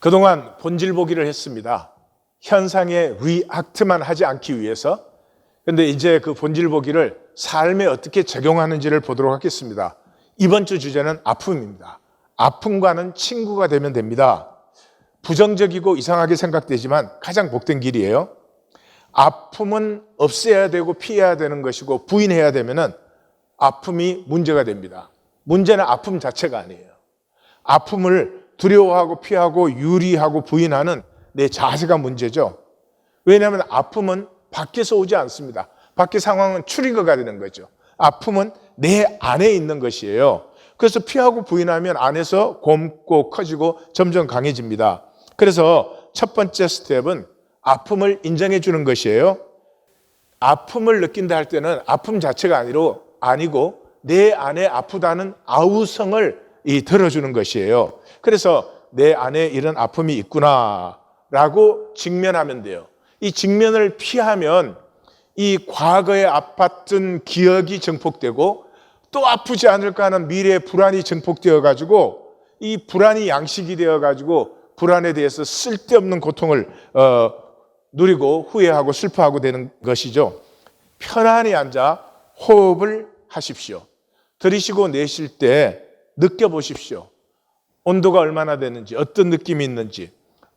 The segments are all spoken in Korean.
그동안 본질 보기를 했습니다. 현상의 리악트만 하지 않기 위해서. 근데 이제 그 본질 보기를 삶에 어떻게 적용하는지를 보도록 하겠습니다. 이번 주 주제는 아픔입니다. 아픔과는 친구가 되면 됩니다. 부정적이고 이상하게 생각되지만 가장 복된 길이에요. 아픔은 없애야 되고 피해야 되는 것이고 부인해야 되면은 아픔이 문제가 됩니다. 문제는 아픔 자체가 아니에요. 아픔을 두려워하고 피하고 유리하고 부인하는 내 자세가 문제죠. 왜냐하면 아픔은 밖에서 오지 않습니다. 밖의 상황은 트리거가 되는 거죠. 아픔은 내 안에 있는 것이에요. 그래서 피하고 부인하면 안에서 곰고 커지고 점점 강해집니다. 그래서 첫 번째 스텝은 아픔을 인정해 주는 것이에요. 아픔을 느낀다 할 때는 아픔 자체가 아니로 아니고 내 안에 아프다는 아우성을 이 들어주는 것이에요. 그래서 내 안에 이런 아픔이 있구나라고 직면하면 돼요. 이 직면을 피하면 이 과거에 아팠던 기억이 증폭되고 또 아프지 않을까 하는 미래의 불안이 증폭되어 가지고 이 불안이 양식이 되어 가지고 불안에 대해서 쓸데없는 고통을 어, 누리고 후회하고 슬퍼하고 되는 것이죠. 편안히 앉아 호흡을 하십시오. 들이쉬고 내쉴 때 느껴보십시오. 온도가 얼마나 되는지, 어떤 느낌이 있는지,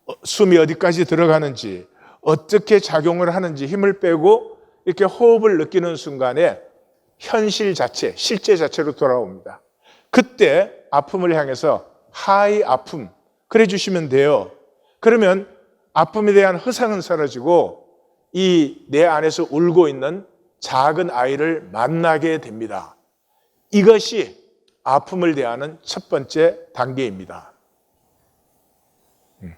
어, 숨이 어디까지 들어가는지, 어떻게 작용을 하는지 힘을 빼고 이렇게 호흡을 느끼는 순간에 현실 자체, 실제 자체로 돌아옵니다. 그때 아픔을 향해서 하이 아픔, 그래 주시면 돼요. 그러면 아픔에 대한 허상은 사라지고 이 내 안에서 울고 있는 작은 아이를 만나게 됩니다. 이것이 아픔을 대하는 첫 번째 단계입니다.